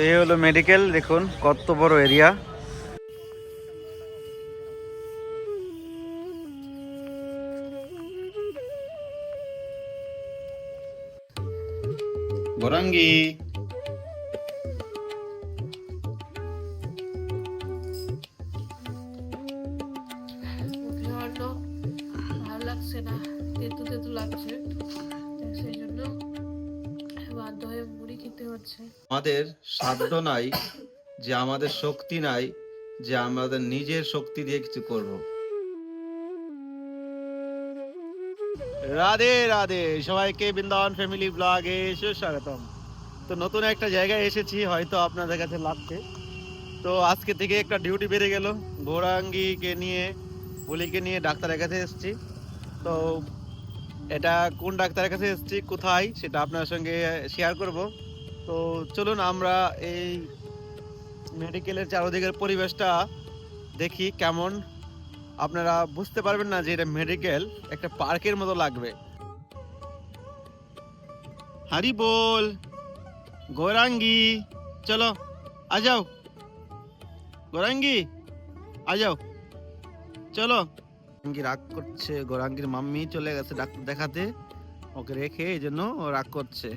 এই হলো মেডিকেল দেখুন কত বড় এরিয়া গরাঙ্গি হচ্ছে। আমাদের সাধ্য নাই যে আমাদের শক্তি নাই যে আমাদের নিজের শক্তি দিয়ে কিছু করব। রাধে রাধে সবাইকে বৃন্দাবন ফ্যামিলি ব্লগে সুস্বাগতম। তো নতুন একটা জায়গায় এসেছি হয়তো আপনাদের কাছে লাগছে। তো আজকে থেকে একটা ডিউটি বেড়ে গেল গৌরাঙ্গীকে নিয়ে বুলিকে নিয়ে ডাক্তারের কাছে এসেছি। তো এটা কোন ডাক্তারের কাছে এসেছি কোথায় সেটা আপনার সঙ্গে শেয়ার করব। তো চলুন আমরা এই মেডিকেলের চারদিকের পরিবেশটা দেখি কেমন। আপনারা বুঝতে পারবেন না যে এটা মেডিকেল একটা পার্কের মতো লাগবে। হারি বল, গৌরাঙ্গি, চলো, আ যাও। গৌরাঙ্গি, আ যাও। চলো। গৌরাঙ্গি রাগ করছে, গৌরাঙ্গির মাম্মি চলে গেছে ডাক্তার দেখাতে। ওকে রেখে এই জন্য ও রাগ করছে।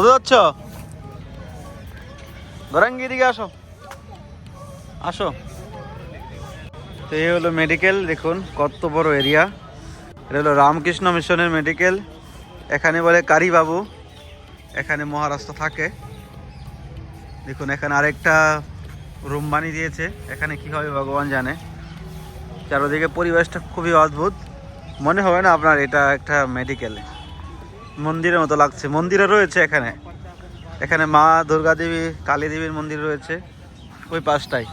কোথায় যাচ্ছ? গৌরাঙ্গি দিকে আসো। আসো। তো এই হলো মেডিকেল দেখুন কত বড় এরিয়া এটা হলো রামকৃষ্ণ মিশনের মেডিকেল এখানে বলে কারি বাবু এখানে মহারাষ্ট্র থাকে। দেখুন এখানে আরেকটা রুম বানিয়ে দিয়েছে। এখানে কি হবে ভগবান জানে। চারোদিকে পরিবেশটা খুবই অদ্ভুত। মনে হবে না আপনার এটা একটা মেডিকেল মন্দিরের মতো লাগছে। মন্দিরও রয়েছে এখানে। এখানে মা দুর্গা দেবী, কালী দেবীর মন্দির রয়েছে। ওই পাশটাই।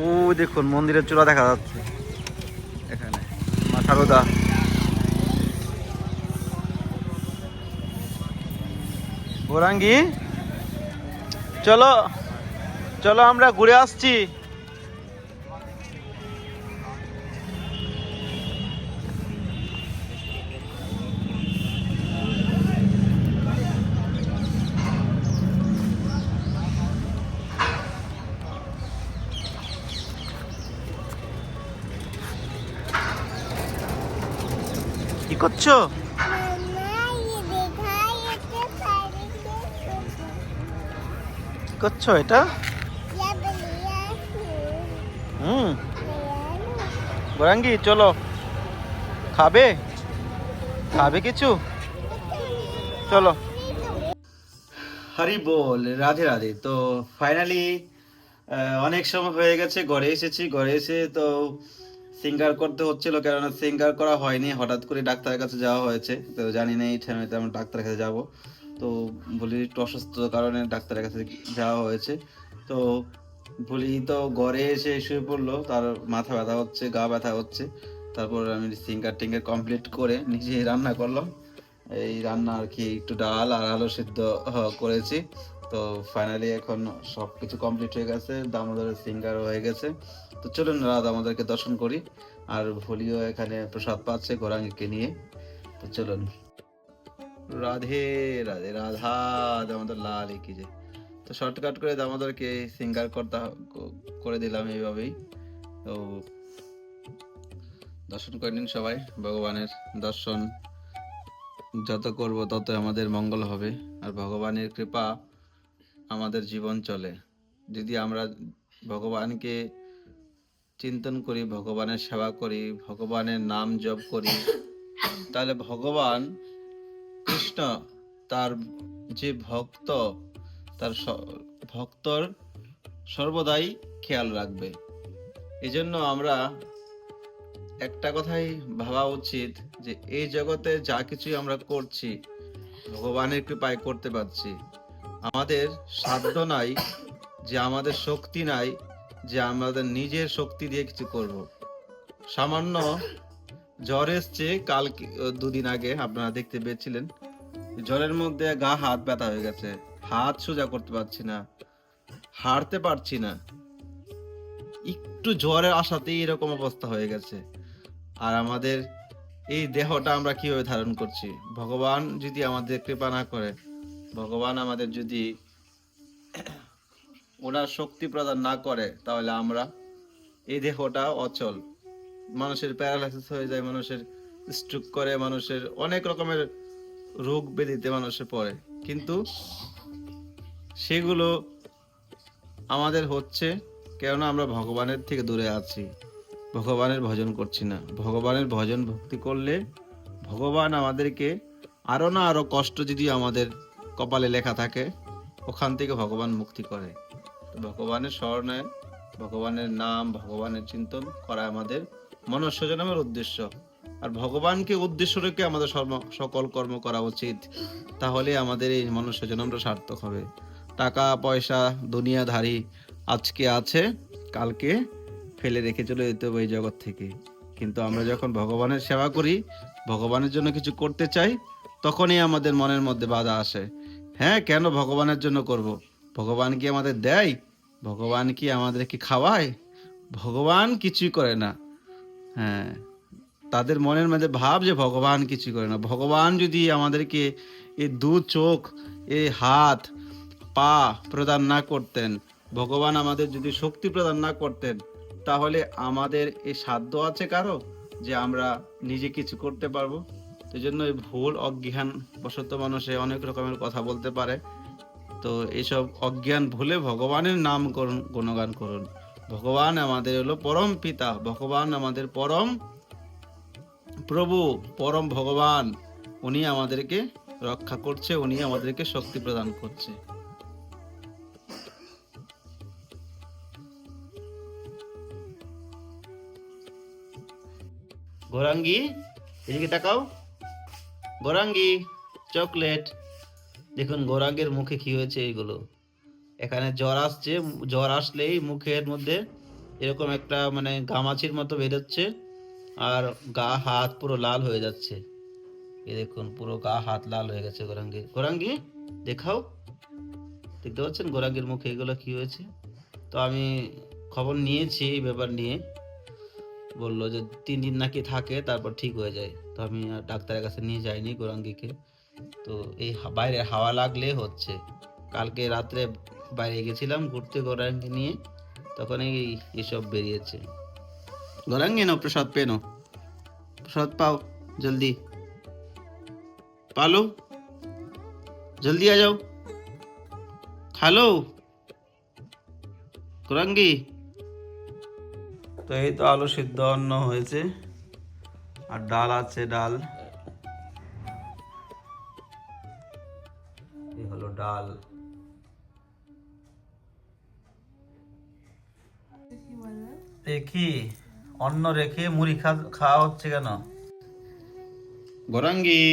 ও দেখুন, মন্দিরের চূড়া দেখা যাচ্ছে এখানে, মা সারদা। গোরাঙ্গি, চলো চলো আমরা ঘুরে আসছি। করছ? কি করছ এটা? হুম। গোরাঙ্গি চলো। খাবে? খাবে কিছু? চলো। হরি বল, রাধে রাধে। তো ফাইনালি অনেক সময় হয়ে গেছে, ঘরে এসেছি, ঘরে এসে তো সিঙ্গার করতে হচ্ছিল কেননা সিঙ্গার করা হয়নি, হঠাৎ করে ডাক্তারের কাছে যাওয়া হয়েছে। তো জানি না এই টাইমেতে আমরা ডাক্তারের কাছে যাব। তো বলি একটু অসুস্থ কারণে ডাক্তারের কাছে যাওয়া হয়েছে। তো বলি তো ঘরে এসে শুয়ে পড়ল, তার মাথা ব্যথা হচ্ছে, গা ব্যথা হচ্ছে। তারপর আমি সিঙ্গার টিঙ্গার কমপ্লিট করে নিজে রান্না করলাম। এই রান্না আর কি, একটু ডাল আর আলু সিদ্ধ করেছি। তো ফাইনালি এখন সব কিছু কমপ্লিট হয়ে গেছে, দামোদরের সিঙ্গার হয়ে গেছে। তো চলুন রাত আমাদেরকে দর্শন করি। আর ভলিও এখানে প্রসাদ পাচ্ছে গোরাঙ্গিকে নিয়ে। তো চলুন। রাধে রাধে, রাধা, দামোদর লাল কি যে। তো শর্টকাট করে দামোদরকে সিঙ্গার করতে করে দিলাম এইভাবেই। তো দর্শন করে নিন সবাই। ভগবানের দর্শন যত করব তত আমাদের মঙ্গল হবে। আর ভগবানের কৃপা আমাদের জীবন চলে। যদি আমরা ভগবানকে চিন্তন করি, ভগবানের সেবা করি, ভগবানের নাম জপ করি। তাহলে ভগবান কৃষ্ণ, তার যে ভক্ত, তার ভক্তর সর্বদাই খেয়াল রাখবে। এই জন্য আমরা একটা কথাই ভাবা উচিত যে, এই জগতে যা কিছু আমরা করছি, ভগবানের কৃপায় করতে পারছি, আমাদের সাধ্য নাই যে, আমাদের শক্তি নাই যে আমাদের নিজের শক্তি দিয়ে কিছু করব। সামান্য জ্বর এসছে কাল দুদিন আগে, আপনারা দেখতে পেয়েছিলেন। জ্বরের মধ্যে গা, হাত ব্যথা হয়ে গেছে। হাত সোজা করতে পারছি না। হাঁটতে পারছি না। একটু জ্বরের আসাতেই এরকম অবস্থা হয়ে গেছে। আর আমাদের এই দেহটা আমরা কীভাবে ধারণ করছি? ভগবান যদি আমাদের কৃপা না করে, ভগবান আমাদের যদি ওনার শক্তি প্রদান না করে, তাহলে আমরা এই দেহটা অচল। মানুষের প্যারালাইসিস হয়ে যায়, মানুষের স্ট্রোক করে, মানুষের অনেক রকমের রোগ ব্যাধিতে মানুষে পড়ে। কিন্তু সেগুলো আমাদের হচ্ছে কেননা আমরা ভগবানের থেকে দূরে আছি। ভগবানের ভজন করছি না। ভগবানের ভজন ভক্তি করলে ভগবান আমাদেরকে আরও না আরও কষ্ট যদি আমাদের কপালে লেখা থাকে, ওখান থেকে ভগবান মুক্তি করে। ভগবানের স্মরণে, ভগবানের নাম, ভগবানের চিন্তন করা আমাদের মনুষ্য জন্মের উদ্দেশ্য। আর ভগবানকে উদ্দেশ্য রেখে আমাদের সকল কর্ম করা উচিত তাহলে আমাদের এই মনুষ্য জন্মটা সার্থক হবে। টাকা, পয়সা, দুনিয়াধারী আজকে আছে, কালকে ফেলে রেখে চলে যেতে হবে এই জগৎ থেকে। কিন্তু আমরা যখন ভগবানের সেবা করি, ভগবানের জন্য কিছু করতে চাই, তখনই আমাদের মনের মধ্যে বাধা আসে। হ্যাঁ কেন ভগবানের জন্য করব? ভগবান কি আমাদের দেয়? ভগবান কি আমাদেরকে খাওয়ায়? ভগবান কিছুই করে না। হ্যাঁ তাদের মনের মধ্যে ভাব যে ভগবান কিছু করে না। ভগবান যদি আমাদেরকে এই দু চোখ, এ হাত, পা প্রদান না করতেন, ভগবান আমাদের যদি শক্তি প্রদান না করতেন, তাহলে আমাদের এই সাধ্য আছে কারও যে আমরা নিজে কিছু করতে পারব? তো জন্য এই ভুল অজ্ঞান বশত মানুষে অনেক রকমের কথা বলতে পারে। তো এইসব অজ্ঞান ভুলে ভগবানের নাম করুন, গুণগান করুন। ভগবান আমাদের হলো পরম পিতা, ভগবান আমাদের পরম প্রভু, পরম ভগবান। উনি আমাদেরকে রক্ষা করছে, উনি আমাদেরকে শক্তি প্রদান করছে। গোরাঙ্গি এদিকে তাকাও গোরাঙ্গি, চকলেট। দেখুন গোরাঙ্গের মুখে কি হয়েছে এইগুলো। এখানে জ্বর আসছে, জ্বর আসলেই মুখের মধ্যে এরকম একটা মানে গামাছির মতো বেরোচ্ছে আর গা, হাত পুরো লাল হয়ে যাচ্ছে। এ দেখুন, পুরো গা, হাত লাল হয়ে গেছে গোরাঙ্গির গোরাঙ্গি, দেখাও। দেখতে পাচ্ছেন গোরাঙ্গির মুখে এগুলো কি হয়েছে? তো আমি খবর নিয়েছি এই ব্যাপার নিয়ে। বলল যে তিন দিন নাকি থাকে, তারপর ঠিক হয়ে যায়। তো আমি ডাক্তারের কাছে নিয়ে যাইনি গোরাঙ্গিকে। তো এই বাইরে হাওয়া লাগলে হচ্ছে, কালকে রাত্রে বাইরে গেছিলাম ঘুরতে গোরাঙ্গি নিয়ে তখন এই এসব বেরিয়েছে। গোরাঙ্গি নাও, প্রসাদ পেন প্রসাদ পাও, জলদি। পালো, জলদি আ যাও। হ্যালো গোরাঙ্গি। তো এই তো আলু সিদ্ধ অন্ন হয়েছে, আর ডাল আছে, ডাল। দেখি অন্ন রেখে মুড়ি খা খাওয়া হচ্ছে কেন? গোরাঙ্গি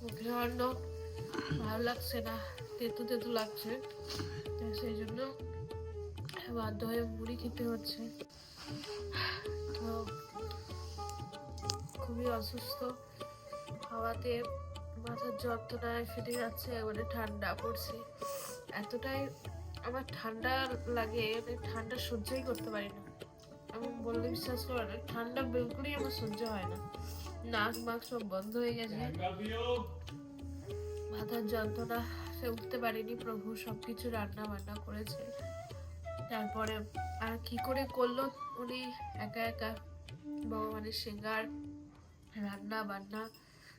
মুখে ভালো লাগছে না তেতু তেতু লাগছে। সেই জন্য বাধ্য হয়ে মুড়ি খেতে হচ্ছে। তো খুবই অসুস্থ হাওয়াতে মাথার যন্ত্রণায় ফেটে যাচ্ছে একবারে ঠান্ডা পড়ছে। এতটাই আমার ঠান্ডা লাগে মানে ঠান্ডা সহ্যই করতে পারি না। আমি বললে বিশ্বাস করে না, ঠান্ডা বিলকুলই আমার সহ্য হয় না। নাক মাক সব বন্ধ হয়ে গেছে। মাথার যন্ত্রণা সে উঠতে পারেনি, প্রভু সব কিছু রান্না বান্না করেছে। তারপরে আর কি করে করল উনি? একা একা ভগবানের সিঙ্গার রান্না বান্না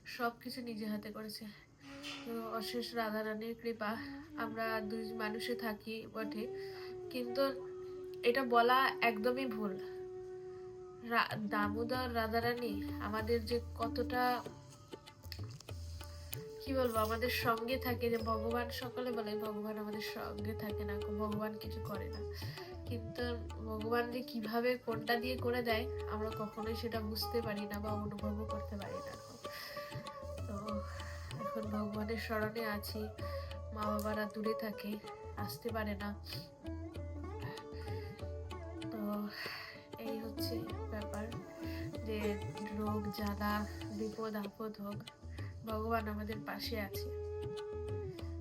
সব কিছু নিজে হাতে করেছে। তো অশেষ রাধারানীর কৃপা, আমরা দুই মানুষে থাকি বটে। কিন্তু এটা বলা একদমই ভুল। দামোদর রাধারানী আমাদের যে কতটা, কি বলব, আমাদের সঙ্গে থাকে যে ভগবান সকলে বলে, ভগবান আমাদের সঙ্গে থাকে না, ভগবান কিছু করে না। কিন্তু ভগবান যে কীভাবে কোনটা দিয়ে করে দেয়, আমরা কখনোই সেটা বুঝতে পারি না বা অনুভবও করতে পারি না। এখন ভগবানের স্মরণে আছি। মা বাবারা দূরে থাকে, আসতে পারে না। তো এই হচ্ছে ব্যাপার যে রোগ, জ্বালা, বিপদ, আপদ হোক, ভগবান আমাদের পাশে আছে।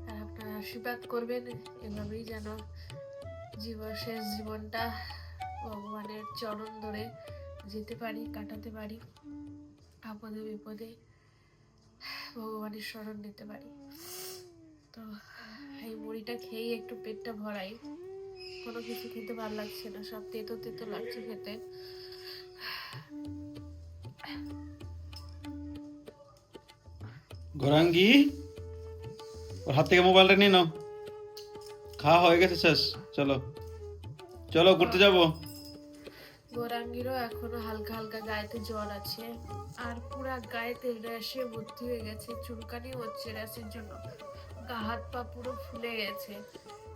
আর আপনারা আশীর্বাদ করবেন এভাবেই যেন জীবন শেষ জীবনটা ভগবানের চরণ ধরে যেতে পারি, কাটাতে পারি, আপদে বিপদে ভগবানের স্মরণ নিতে পারি। তো এই মুড়িটা খেয়েই একটু পেটটা ভরাই। কোনো কিছু খেতে ভালো লাগছে না, সব তেতো তেতো লাগছে খেতে। গৌরাঙ্গি ওর হাত থেকে মোবাইলটা নিয়ে নাও। খাওয়া হয়ে গেছে শেষ, চলো। চলো, ঘুরতে যাব। গৌরাঙ্গিরও এখনও হালকা হালকা গায়েতে জ্বর আছে। আর পুরা গায়েতে র্যাশে ভর্তি হয়ে গেছে চুলকানি হচ্ছে র্যাশের জন্য। গা হাত পা পুরো ফুলে গেছে।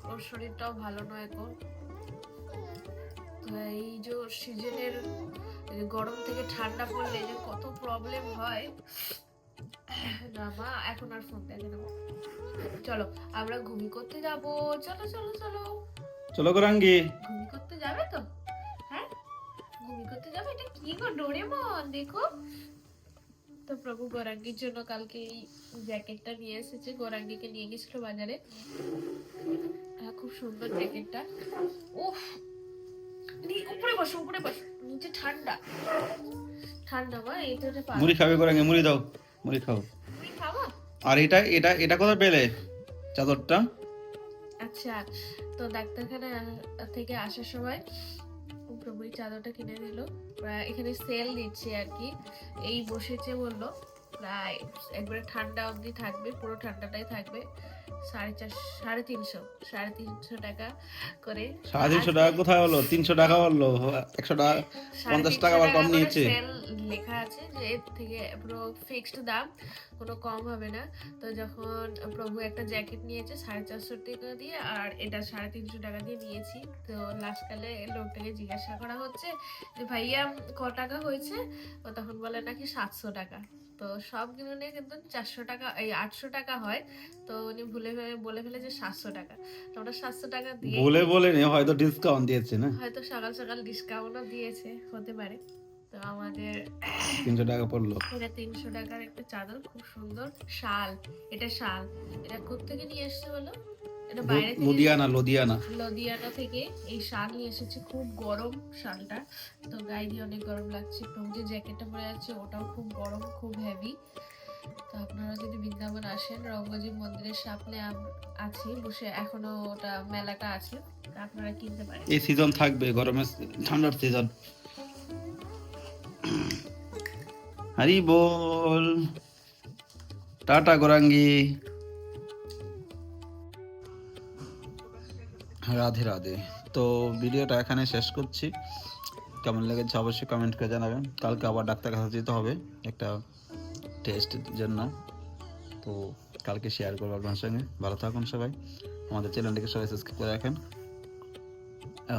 ওর শরীরটাও ভালো নয় এখন। তো এই যে সিজনের গরম থেকে ঠান্ডা পড়লে যে কত প্রবলেম হয় না মা এখন আর ফোন দেখে নেব চলো আমরা ঘুমি করতে যাব। চলো চলো চলো। চলো গৌরাঙ্গি ঘুমি করতে যাবে তো? ঘুমি করতে যাবে? এটা কি গো ডোরেমন? দেখো। তো প্রভু গোরাঙ্গির জন্য কালকে এই জ্যাকেটটা নিয়ে এসেছে। গোরাঙ্গিকে নিয়ে গেছিল বাজারে। খুব সুন্দর জ্যাকেটটা। উফ! উপরে বসো উপরে বসো। নিচে ঠান্ডা। ঠান্ডা মা পা মুড়ি খাবে গৌরাঙ্গি মুড়ি দাও মুড়ি খাও। আর এটা এটা এটা কোথায় পেলে? চাদরটা? আচ্ছা তো ডাক্তারখানা থেকে আসার সময় প্রভু চাদরটা কিনে দিল এখানে সেল দিচ্ছে আর কি। এই বসেছে বলল প্রায় একবারে ঠান্ডা অবধি থাকবে পুরো ঠান্ডাটাই থাকবে। সাড়ে চার সাড়ে তিনশো সাড়ে তিনশো টাকা করে সাড়ে তিনশো টাকা কোথায় হলো? তিনশো টাকা হলো একশো টাকা পঞ্চাশ টাকা আবার কম নিয়েছে। লেখা আছে যে এর থেকে পুরো ফিক্সড দাম কোনো কম হবে না। তো যখন প্রভু একটা জ্যাকেট নিয়েছে সাড়ে চারশো টাকা দিয়ে আর এটা সাড়ে তিনশো টাকা দিয়ে নিয়েছি। তো লাস্টকালে লোকটাকে জিজ্ঞাসা করা হচ্ছে যে ভাইয়া ক টাকা হয়েছে? ও তখন বলে নাকি সাতশো টাকা। তো সব কিনে কিন্তু চারশো টাকা এই আটশো টাকা হয়। তো উনি ভুলে ফেলে বলে ফেলে যে সাতশো টাকা। তো আমরা সাতশো টাকা দিয়ে বলে বলে নে হয়তো ডিসকাউন্ট দিয়েছে না? হয়তো সকাল সকাল ডিসকাউন্টও দিয়েছে হতে পারে। তো আমাদের তিনশো টাকা পড়ল। এটা তিনশো টাকার একটা চাদর খুব সুন্দর। শাল এটা শাল। এটা কোথেকে নিয়ে এসছে বলো? থেকে লুধিয়ানা লুধিয়ানা। থেকে এই শাল নিয়ে এসেছে খুব গরম শালটা। তো গায়ে দিয়ে অনেক গরম লাগছে প্রভু যে জ্যাকেটটা পরে আছে ওটাও খুব গরম খুব হেভি তো আপনারা যদি বৃন্দাবন আসেন রঙ্গজি মন্দিরের সামনে আছে বসে এখনও ওটা মেলাটা আছে আপনারা কিনতে পারেন। এই সিজন থাকবে গরমের ঠান্ডার সিজন হরি বল। টাটা গোরাঙ্গি। রাধে রাধে। তো ভিডিওটা এখানে শেষ করছি। কেমন লেগেছে অবশ্যই কমেন্ট করে জানাবেন। কালকে আবার ডাক্তার কাছে যেতে হবে একটা টেস্টের জন্য। তো কালকে শেয়ার করব আপনার সঙ্গে। ভালো থাকুন সবাই। আমাদের চ্যানেলটিকে সবাই সাবস্ক্রাইব করে রাখেন।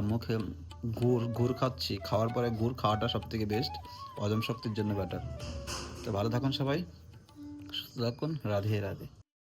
মুখে গুড় গুড় খাচ্ছি। খাওয়ার পরে গুড় খাওয়াটা সব থেকে বেস্ট হজম শক্তির জন্য বেটার তো ভালো থাকুন সবাই। সুস্থ থাকুন। রাধে রাধে।